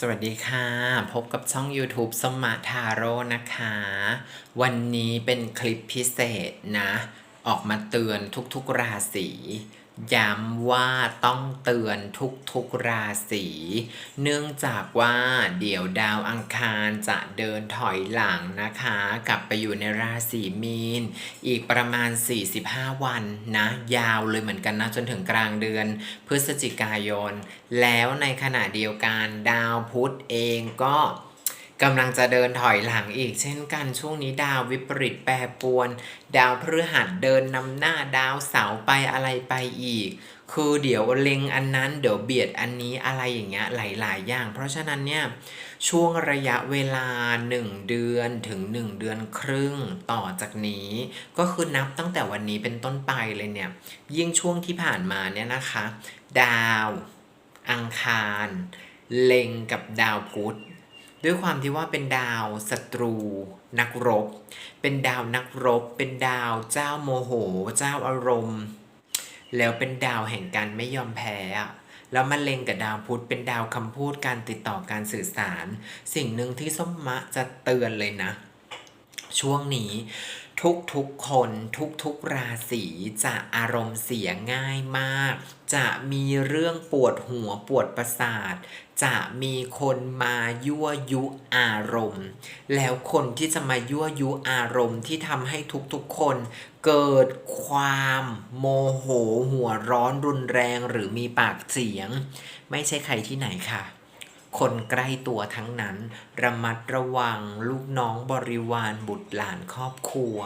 สวัสดีค่ะ พบกับช่อง YouTube สมมาทาโร่นะคะ วันนี้เป็นคลิปพิเศษนะ ออกมาเตือนทุกๆราศี ย้ำว่าต้องเตือนทุกๆราศีเนื่องจากว่าเดี๋ยวดาวอังคารจะเดินถอยหลังนะคะ กลับไปอยู่ในราศีมีน อีกประมาณ 45 วันนะ ยาวเลยเหมือนกันนะ จนถึงกลางเดือน พฤศจิกายน แล้วในขณะเดียวกันดาวพุธเองก็ กำลังจะเดินถอยหลังอีก เช่นกันช่วงนี้ดาววิปริตแปรปรวน ดาวพฤหัสเดินนำหน้าดาวเสาร์ไปอะไรไปอีก คือเดี๋ยวเล็งอันนั้นเดี๋ยวเบียดอันนี้อะไรอย่างเงี้ยหลาย ๆ อย่าง เพราะฉะนั้นเนี่ยช่วงระยะเวลา 1 เดือนถึง 1 เดือนครึ่งต่อจากนี้ ก็คือนับตั้งแต่วันนี้เป็นต้นไปเลยเนี่ยยิ่งช่วงที่ผ่านมาเนี่ยนะคะ ดาว อังคาร เล็งกับดาวพุธ ด้วยความที่ว่าเป็นดาวศัตรู นักรบ เป็นดาวนักรบ เป็นดาวเจ้าโมโห เจ้าอารมณ์ แล้วเป็นดาวแห่งการไม่ยอมแพ้อะแล้วมาเล็งกับดาวพุธเป็นดาวคำพูดการติดต่อการสื่อสาร สิ่งหนึ่งที่ส้มมะจะเตือนเลยนะ ช่วงนี้ ทุกทุกๆคนทุกทุกๆราศีจะอารมณ์เสียง่ายมาก จะมีเรื่องปวดหัวปวดประสาท จะมีคนมายั่วยุอารมณ์ แล้วคนที่จะมายั่วยุอารมณ์ที่ทำให้ทุกๆคนเกิดความโมโหหัวร้อนรุนแรงหรือมีปากเสียง ไม่ใช่ใครที่ไหนค่ะ คนใกล้ตัวทั้งนั้น ระมัดระวังลูกน้องบริวารบุตรหลานครอบครัว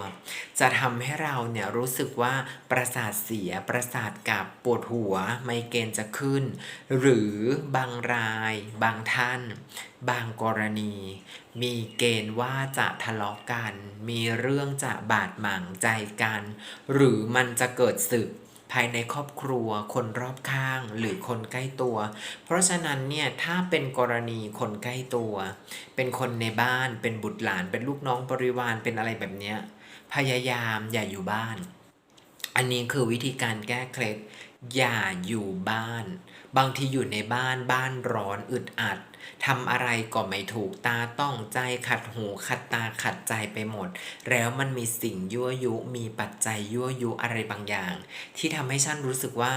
จะทำให้เราเนี่ยรู้สึกว่าประสาทเสียประสาทกับปวดหัวไมเกรนจะขึ้น หรือบางราย บางท่าน บางกรณี มีเกณฑ์ว่าจะทะเลาะกัน มีเรื่องจะบาดหมางใจกัน หรือมันจะเกิดศึก ภายในครอบครัว คนรอบข้างหรือคนใกล้ตัว เพราะฉะนั้นเนี่ยถ้าเป็นกรณีคนใกล้ตัว เป็นคนในบ้านเป็นบุตรหลาน เป็นลูกน้องบริวารเป็นอะไรแบบเนี้ยพยายามอย่าอยู่บ้าน อันนี้คือวิธีการแก้เคล็ดอย่าอยู่บ้าน บางทีอยู่ในบ้านบ้านร้อนอึดอัด ทำอะไรก็ไม่ถูกตาต้องใจขัดหูขัดตาขัดใจไปหมด แล้วมันมีสิ่งยั่วยุมีปัจจัยยั่วยุอะไรบางอย่าง ที่ทำให้ฉันรู้สึกว่า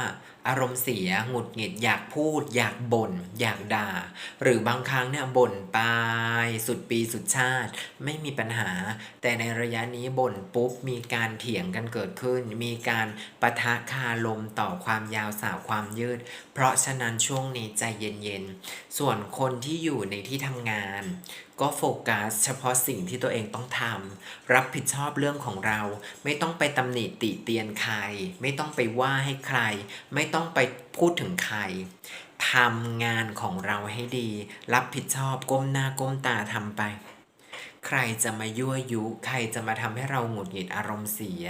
อารมณ์เสียหงุดหงิดอยากพูด อยากบ่นอยากด่า หรือบางครั้งเนี่ยบ่นไปสุดปีสุดชาติ ไม่มีปัญหา แต่ในระยะนี้บ่นปุ๊บมีการเถียงกันเกิดขึ้น มีการปะทะคาลมต่อความยาวสาวความยืด เพราะฉะนั้นช่วงนี้ใจเย็นๆ ส่วนคนที่อยู่ในที่ทำงานก็โฟกัสเฉพาะสิ่งที่ตัวเองต้องทำรับผิดชอบเรื่องของเรา ไม่ต้องไปตำหนิติเตียนใคร ไม่ต้องไปว่าให้ใคร ไม่ต้องไปพูดถึงใครทำงานของเราให้ดี รับผิดชอบก้มหน้าก้มตาทำไป ใครจะมายั่วยุ ใครจะมาทำให้เราหงุดหงิดอารมณ์เสีย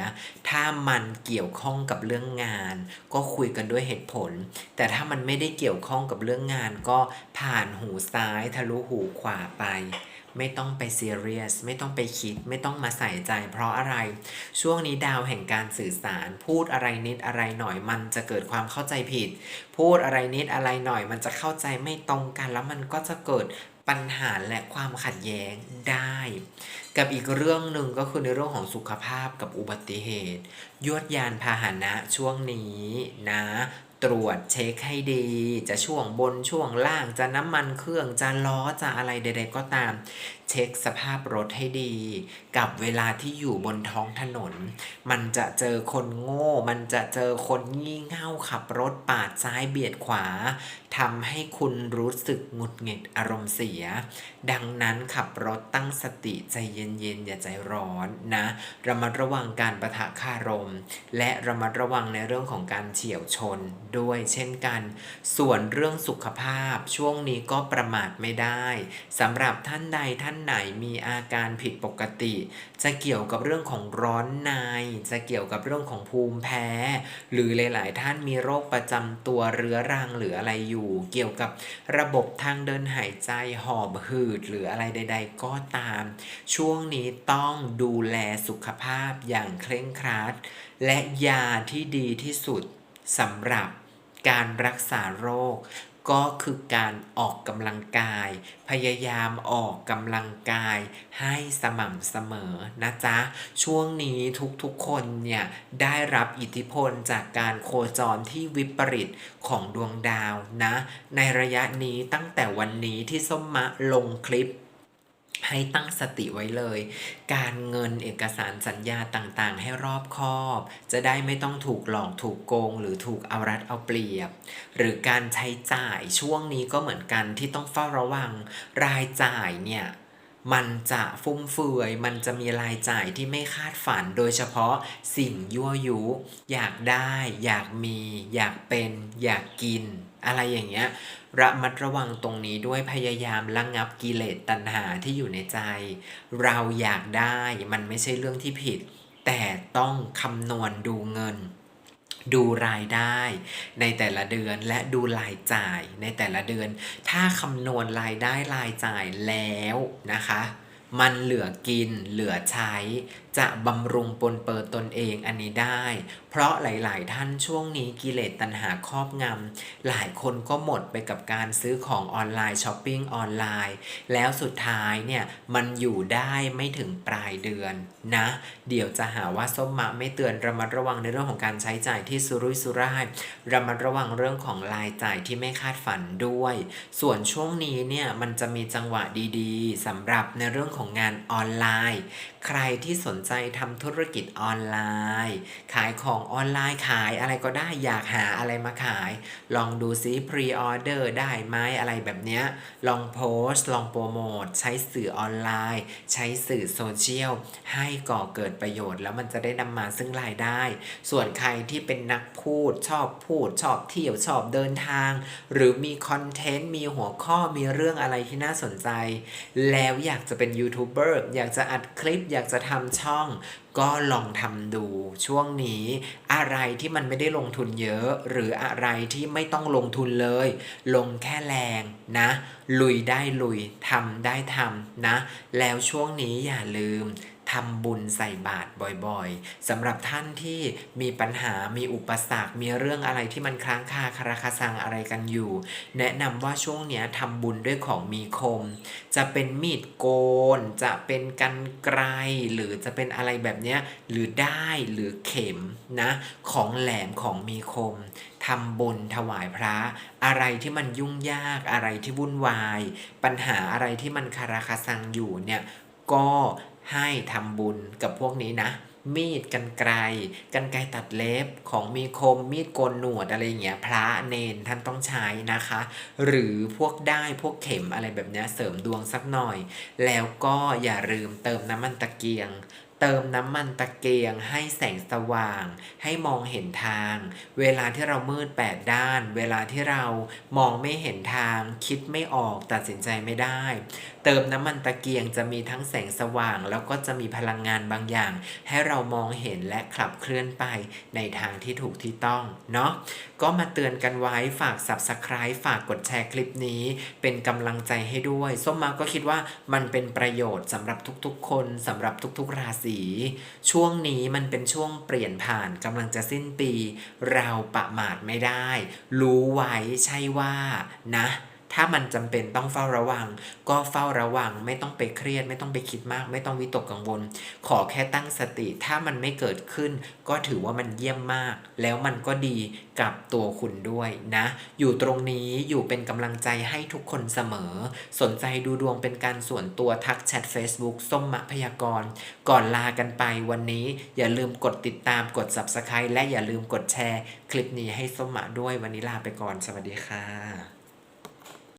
ถ้ามันเกี่ยวข้องกับเรื่องงาน ก็คุยกันด้วยเหตุผล แต่ถ้ามันไม่ได้เกี่ยวข้องกับเรื่องงานก็ผ่านหูซ้ายทะลุหูขวาไป ไม่ต้องไปซีเรียสไม่ต้องไปคิด ไม่ต้องมาใส่ใจ เพราะอะไร ช่วงนี้ดาวแห่งการสื่อสาร พูดอะไรนิดอะไรหน่อยมันจะเกิดความเข้าใจผิด พูดอะไรนิดอะไรหน่อย มันจะเข้าใจไม่ตรงกัน แล้วมันก็จะเกิดปัญหาและความขัดแย้งได้ กับอีกเรื่องหนึ่งก็คือในเรื่องของสุขภาพกับอุบัติเหตุ ยวดยานพาหนะช่วงนี้นะ ตรวจเช็คให้ดี จะช่วงบนช่วงล่างจะน้ำมันเครื่องจะล้อจะอะไรใด ๆ ก็ตาม เช็คสภาพรถให้ดี กับเวลาที่อยู่บนท้องถนน มันจะเจอคนโง่ มันจะเจอคนงี่เง่าขับรถปาดซ้ายเบียดขวา ทำให้คุณรู้สึกหงุดหงิดอารมณ์เสีย ดังนั้นขับรถตั้งสติใจเย็นๆ อย่าใจร้อนนะ ระมัดระวังการประทะคารม และระมัดระวังในเรื่องของการเฉียวชนด้วยเช่นกัน ส่วนเรื่องสุขภาพช่วงนี้ก็ประมาทไม่ได้สำหรับท่านใดท่านไหนมีอาการผิดปกติ จะเกี่ยวกับเรื่องของร้อนใน จะเกี่ยวกับเรื่องของภูมิแพ้ หรือหลาย ๆ ท่านมีโรคประจำตัวเรื้อรังหรืออะไรอยู่เกี่ยวกับระบบทางเดินหายใจหอบหืดหรืออะไรใด ๆ ก็ตาม ช่วงนี้ต้องดูแลสุขภาพอย่างเคร่งครัด และยาที่ดีที่สุดสำหรับการรักษาโรค ก็คือการออกกำลังกาย พยายามออกกำลังกายให้สม่ำเสมอนะจ๊ะ ช่วงนี้ทุกๆคนเนี่ยได้รับอิทธิพลจากการโคจรที่วิปริตของดวงดาวนะ ในระยะนี้ตั้งแต่วันนี้ที่ส้มมะลงคลิป ให้ตั้งสติไว้เลย การเงินเอกสารสัญญาต่างๆ ให้รอบคอบ จะได้ไม่ต้องถูกหลอกถูกโกง หรือถูกเอารัดเอาเปรียบ หรือการใช้จ่ายช่วงนี้ก็เหมือนกันที่ต้องเฝ้าระวังรายจ่ายเนี่ยมันจะฟุ่มเฟือย มันจะมีรายจ่ายที่ไม่คาดฝัน โดยเฉพาะสิ่งยั่วยุ อยากได้ อยากมี อยากเป็น อยากกิน อะไรอย่างเงี้ยระมัดระวังตรงนี้ด้วยพยายามระงงับกิเลสตัณหาที่อยู่ในใจ เราอยากได้มันไม่ใช่เรื่องที่ผิด แต่ต้องคำนวณดูเงิน ดูรายได้ในแต่ละเดือนและดูรายจ่ายในแต่ละเดือน ถ้าคำนวณรายได้รายจ่ายแล้วนะคะ มันเหลือกินเหลือใช้ จะบำรุงปนเปื้อนตนเองอันนี้ได้ เพราะหลาย ๆ ท่านช่วงนี้กิเลสตัณหาครอบงำหลายคนก็หมดไปกับการซื้อของออนไลน์ช้อปปิ้งออนไลน์ แล้วสุดท้ายเนี่ยมันอยู่ได้ไม่ถึงปลายเดือนนะ เดี๋ยวจะหาว่าส้มมะไม่เตือนระมัดระวังในเรื่องของการใช้จ่ายที่สุรุ่ยสุร่ายระมัดระวังเรื่องของรายจ่ายที่ไม่คาดฝันด้วย ส่วนช่วงนี้เนี่ยมันจะมีจังหวะดี ๆสำหรับในเรื่องของงานออนไลน์ ใครที่สนใจทำธุรกิจออนไลน์ ขายของออนไลน์ขายอะไรก็ได้อยากหาอะไรมาขาย ลองดูซิพรีออเดอร์ได้ไหมอะไรแบบเนี้ยลองโพสต์ ลองโปรโมทใช้สื่อออนไลน์ ใช้สื่อโซเชียลให้ก่อเกิดประโยชน์ แล้วมันจะได้นำมาซึ่งรายได้ ส่วนใครที่เป็นนักพูดชอบพูดชอบเที่ยวชอบเดินทาง หรือมีคอนเทนต์มีหัวข้อมีเรื่องอะไรที่น่าสนใจ แล้วอยากจะเป็นยูทูบเบอร์อยากจะอัดคลิปอยากจะทำช่อง ก็ลองทำดูช่วงนี้ อะไรที่มันไม่ได้ลงทุนเยอะ หรืออะไรที่ไม่ต้องลงทุนเลย ลงแค่แรงนะ ลุยได้ลุยทำได้ทำนะ แล้วช่วงนี้อย่าลืม ทำบุญใส่บาตรบ่อยๆสำหรับท่านที่มีปัญหามีอุปสรรค มีเรื่องอะไรที่มันค้างคาคาราคาซังอะไรกันอยู่ แนะนำว่าช่วงเนี้ยทำบุญด้วยของมีคม จะเป็นมีดโกน จะเป็นกันไกรหรือจะเป็นอะไรแบบเนี้ยหรือได้หรือเข็มนะ ของแหลมของมีคมทำบุญถวายพระ อะไรที่มันยุ่งยากอะไรที่วุ่นวาย ปัญหาอะไรที่มันคาราคาซังอยู่เนี่ยก็ ให้ทำบุญกับพวกนี้นะ มีดกันไกรกันไกรตัดเล็บของมีคมมีดโกนหนวดอะไรอย่างเงี้ยพระเนนท่านต้องใช้นะคะ หรือพวกได้พวกเข็มอะไรแบบเนี้ยเสริมดวงสักหน่อย แล้วก็อย่าลืมเติมน้ำมันตะเกียงเติมน้ำมันตะเกียงให้แสงสว่าง ให้มองเห็นทาง เวลาที่เรามืดแปดด้าน เวลาที่เรามองไม่เห็นทาง คิดไม่ออกตัดสินใจไม่ได้ เติมน้ำมันตะเกียงจะมีทั้งแสงสว่าง แล้วก็จะมีพลังงานบางอย่าง ให้เรามองเห็นและขับเคลื่อนไปในทางที่ถูกที่ต้องเนาะก็มาเตือนกันไว้ฝาก subscribe ฝากกดแชร์คลิปนี้ เป็นกำลังใจให้ด้วย ส้มมาก็คิดว่ามันเป็นประโยชน์สำหรับทุกๆ คนสำหรับทุกๆ ราศีช่วงนี้มันเป็นช่วงเปลี่ยนผ่านกำลังจะสิ้นปี เราประมาทไม่ได้ รู้ไว้ใช่ว่านะ ถ้ามันจำเป็นต้องเฝ้าระวัง ก็เฝ้าระวังไม่ต้องไปเครียด ไม่ต้องไปคิดมาก ไม่ต้องวิตกกังวล ขอแค่ตั้งสติ ถ้ามันไม่เกิดขึ้น ก็ถือว่ามันเยี่ยมมาก แล้วมันก็ดีกับตัวคุณด้วยนะ อยู่ตรงนี้อยู่เป็นกำลังใจให้ทุกคนเสมอ สนใจดูดวงเป็นการส่วนตัวทักแชท Facebook ส้มมะพยากรก่อนลากันไปวันนี้อย่าลืมกดติดตามกด Subscribe และอย่าลืมกดแชร์ คลิปนี้ให้ส้มมะด้วยวันนี้ลาไปก่อนสวัสดีค่ะ